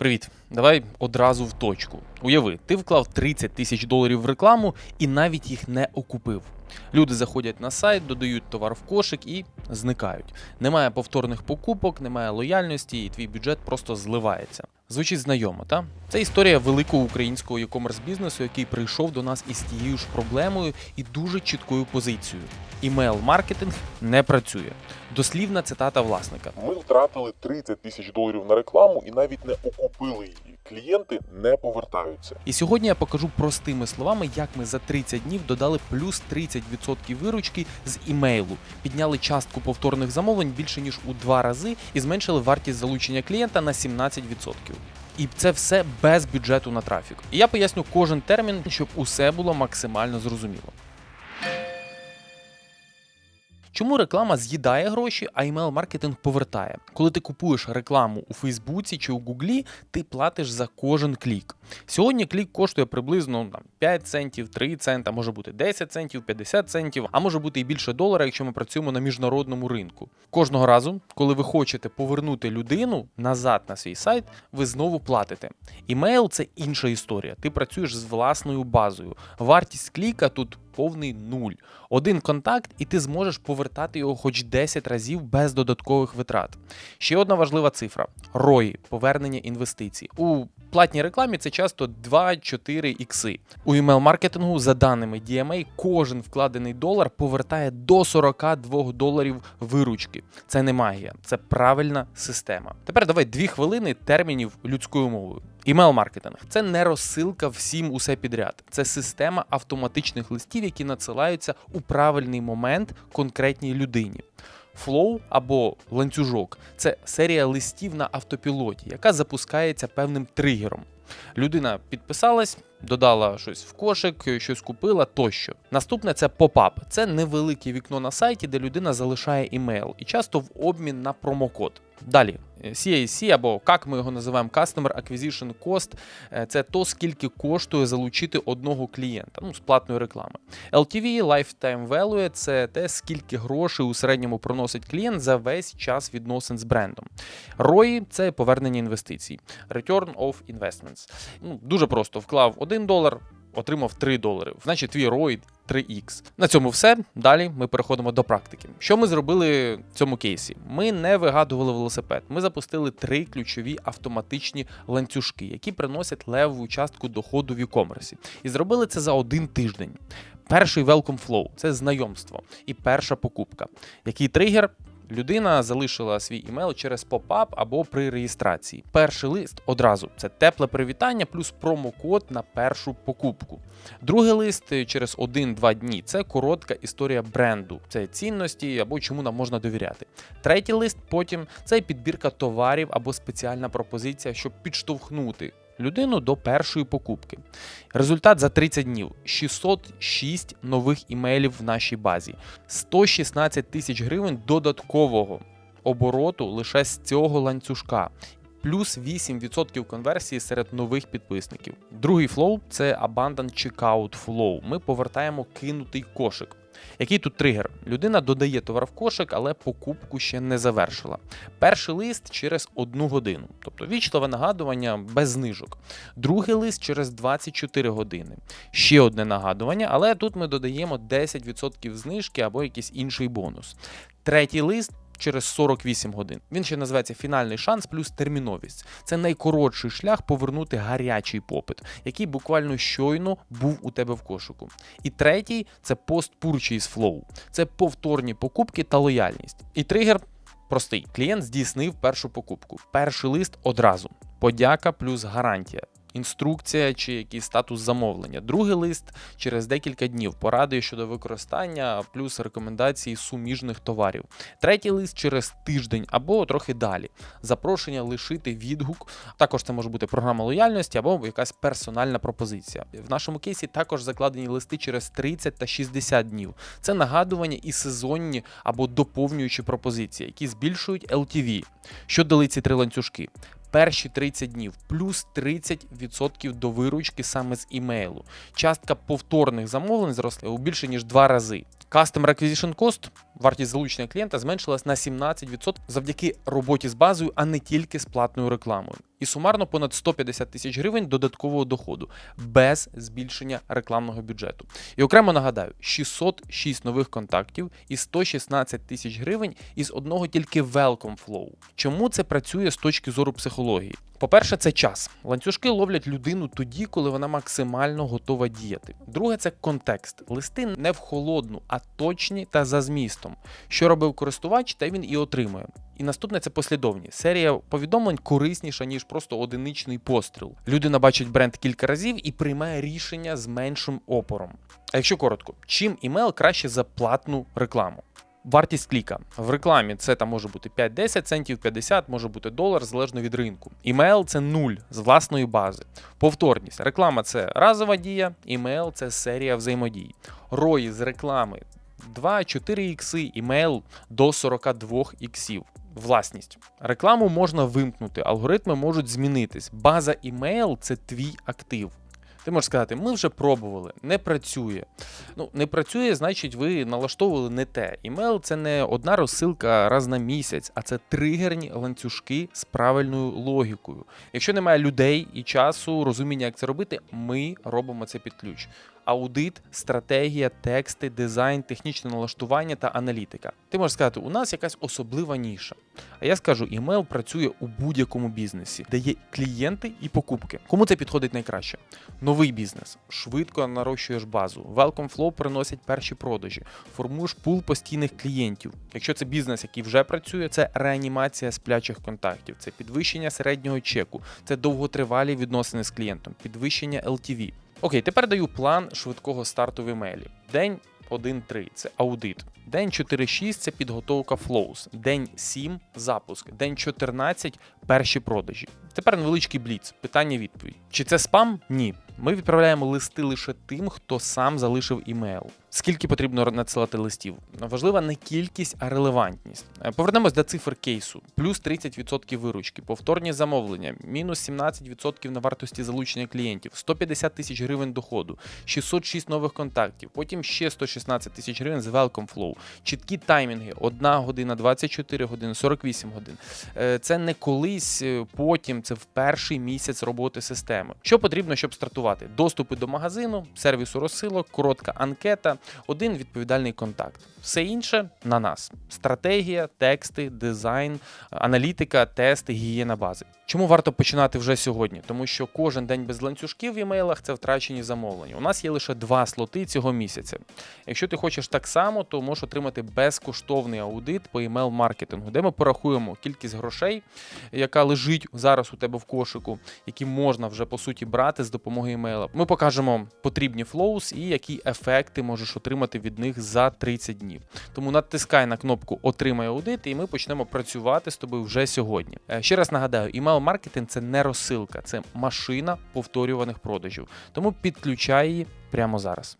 Привіт, давай одразу в точку. Уяви, ти вклав 30 тисяч доларів в рекламу і навіть їх не окупив. Люди заходять на сайт, додають товар в кошик і зникають. Немає повторних покупок, немає лояльності, і твій бюджет просто зливається. Звучить знайомо, та? Це історія великого українського e-commerce бізнесу, який прийшов до нас із тією ж проблемою і дуже чіткою позицією. Імейл-маркетинг не працює. Дослівна цитата власника. Ми втратили 30 тисяч доларів на рекламу і навіть не окупили її. Клієнти не повертаються. І сьогодні я покажу простими словами, як ми за 30 днів додали плюс 30% виручки з імейлу, підняли частку повторних замовлень більше ніж у два рази і зменшили вартість залучення клієнта на 17%. І це все без бюджету на трафік. І я поясню кожен термін, щоб усе було максимально зрозуміло. Чому реклама з'їдає гроші, а email-маркетинг повертає? Коли ти купуєш рекламу у Фейсбуці чи у Гуглі, ти платиш за кожен клік. Сьогодні клік коштує приблизно там, 5 центів, 3 цента, може бути 10 центів, 50 центів, а може бути і більше долара, якщо ми працюємо на міжнародному ринку. Кожного разу, коли ви хочете повернути людину назад на свій сайт, ви знову платите. Імейл це інша історія. Ти працюєш з власною базою. Вартість кліка тут повний нуль. Один контакт, і ти зможеш повертати його хоч 10 разів без додаткових витрат. Ще одна важлива цифра: ROI – повернення інвестицій. У платній рекламі це часто 2-4 ікси. У email-маркетингу, за даними DMA, кожен вкладений долар повертає до 42 доларів виручки. Це не магія, це правильна система. Тепер давай дві хвилини термінів людською мовою. Імейл-маркетинг це не розсилка всім усе підряд. Це система автоматичних листів, які надсилаються у правильний момент конкретній людині. Флоу або ланцюжок це серія листів на автопілоті, яка запускається певним тригером. Людина підписалась, додала щось в кошик, щось купила тощо. Наступне це попап. Це невелике вікно на сайті, де людина залишає імейл і часто в обмін на промокод. Далі CAC або як ми його називаємо Customer Acquisition Cost – це то, скільки коштує залучити одного клієнта ну, з платної реклами. LTV Lifetime Value – це те, скільки грошей у середньому проносить клієнт за весь час відносин з брендом. ROI – це повернення інвестицій. Return of Investments. Ну, Дуже просто вклав 1 долар. Отримав 3 долари, значить твій ROI 3X. На цьому все. Далі ми переходимо до практики. Що ми зробили в цьому кейсі? Ми не вигадували велосипед. Ми запустили три ключові автоматичні ланцюжки, які приносять левову частку доходу в e-commerce. І зробили це за один тиждень. Перший Welcome Flow – це знайомство і перша покупка. Який тригер? Людина залишила свій імейл через попап або при реєстрації. Перший лист одразу це тепле привітання плюс промокод на першу покупку. Другий лист через 1-2 дні це коротка історія бренду, це цінності або чому нам можна довіряти. Третій лист потім це підбірка товарів або спеціальна пропозиція, щоб підштовхнути. Людину до першої покупки. Результат за 30 днів: 606 нових імейлів в нашій базі, 116 тисяч гривень додаткового обороту лише з цього ланцюжка. Плюс 8% конверсії серед нових підписників. Другий флоу це Abandon Checkout Flow. Ми повертаємо кинутий кошик. Який тут тригер? Людина додає товар в кошик, але покупку ще не завершила. Перший лист через одну годину, тобто вічливе нагадування без знижок. Другий лист через 24 години. Ще одне нагадування, але тут ми додаємо 10% знижки або якийсь інший бонус. Третій лист. Через 48 годин. Він ще називається фінальний шанс плюс терміновість. Це найкоротший шлях повернути гарячий попит, який буквально щойно був у тебе в кошику. І третій це post-purchase flow. Це повторні покупки та лояльність. І тригер простий: клієнт здійснив першу покупку. Перший лист одразу. Подяка плюс гарантія. Інструкція чи якийсь статус замовлення. Другий лист через декілька днів порадує щодо використання, плюс рекомендації суміжних товарів. Третій лист через тиждень або трохи далі. Запрошення лишити відгук. Також це може бути програма лояльності або якась персональна пропозиція. В нашому кейсі також закладені листи через 30 та 60 днів. Це нагадування і сезонні або доповнюючі пропозиції, які збільшують LTV. Що дали ці три ланцюжки? Перші 30 днів, плюс 30% до виручки саме з імейлу. Частка повторних замовлень зросла у більше ніж два рази. Custom Requisition Cost Вартість залучення клієнта зменшилась на 17% завдяки роботі з базою, а не тільки з платною рекламою. І сумарно понад 150 тисяч гривень додаткового доходу без збільшення рекламного бюджету. І окремо нагадаю: 606 нових контактів і 116 тисяч гривень із одного тільки Welcome Flow. Чому це працює з точки зору психології? По-перше, це час. Ланцюжки ловлять людину тоді, коли вона максимально готова діяти. Друге, це контекст. Листи не в холодну, а точні та за змістом. Що робив користувач, те він і отримує. І наступне це послідовність. Серія повідомлень корисніша, ніж просто одиничний постріл. Людина бачить бренд кілька разів і приймає рішення з меншим опором. А якщо коротко, чим імейл краще за платну рекламу? Вартість кліка в рекламі це там може бути 5-10 центів, 50, може бути долар, залежно від ринку. Імейл це нуль з власної бази. Повторність. Реклама це разова дія, імейл це серія взаємодій. Рої з реклами 2-4 ікси, імейл до 42 іксів. Власність. Рекламу можна вимкнути, алгоритми можуть змінитись. База імейл це твій актив. Ти можеш сказати, ми вже пробували, не працює. Ну, не працює, значить, ви налаштовували не те. Імейл це не одна розсилка раз на місяць, а це тригерні ланцюжки з правильною логікою. Якщо немає людей і часу, розуміння, як це робити, ми робимо це під ключ. Аудит, стратегія, тексти, дизайн, технічне налаштування та аналітика. Ти можеш сказати, у нас якась особлива ніша. А я скажу, імейл працює у будь-якому бізнесі, де є клієнти і покупки. Кому це підходить найкраще? Новий бізнес. Швидко нарощуєш базу. Welcome Flow приносять перші продажі. Формуєш пул постійних клієнтів. Якщо це бізнес, який вже працює, це реанімація сплячих контактів, це підвищення середнього чеку, це довготривалі відносини з клієнтом, підвищення LTV. Окей, тепер даю план швидкого старту в емейлі. День 1.3 це аудит. День 4.6 це підготовка флоус. День 7 запуск. День 14 перші продажі. Тепер невеличкий бліц. Питання-відповідь. Чи це спам? Ні. Ми відправляємо листи лише тим, хто сам залишив імейл. Скільки потрібно надсилати листів? Важлива не кількість, а релевантність. Е, Повернемось до цифр кейсу: плюс 30% виручки, повторні замовлення, мінус 17% на вартості залучення клієнтів, 150 тисяч гривень доходу, 606 нових контактів, потім ще 116 тисяч гривень з Welcome Flow, чіткі таймінги: 1 година, 24 години, 48 годин. Е, Це не колись е, потім, це в перший місяць роботи системи. Що потрібно, щоб стартувати? Доступи до магазину, сервісу розсилок, коротка анкета, один відповідальний контакт. Все інше на нас: стратегія, тексти, дизайн, аналітика, тести, гігієна бази. Чому варто починати вже сьогодні? Тому що кожен день без ланцюжків в імейлах це втрачені замовлення. У нас є лише два слоти цього місяця. Якщо ти хочеш так само, то можеш отримати безкоштовний аудит по імейл-маркетингу, де ми порахуємо кількість грошей, яка лежить зараз у тебе в кошику, які можна вже по суті брати з допомогою імейла. Ми покажемо потрібні флоус і які ефекти можеш отримати від них за 30 днів. Тому натискай на кнопку Отримай аудит, і ми почнемо працювати з тобою вже сьогодні. Е, Ще раз нагадаю, імейл-маркетинг це не розсилка, це машина повторюваних продажів. Тому підключай її прямо зараз.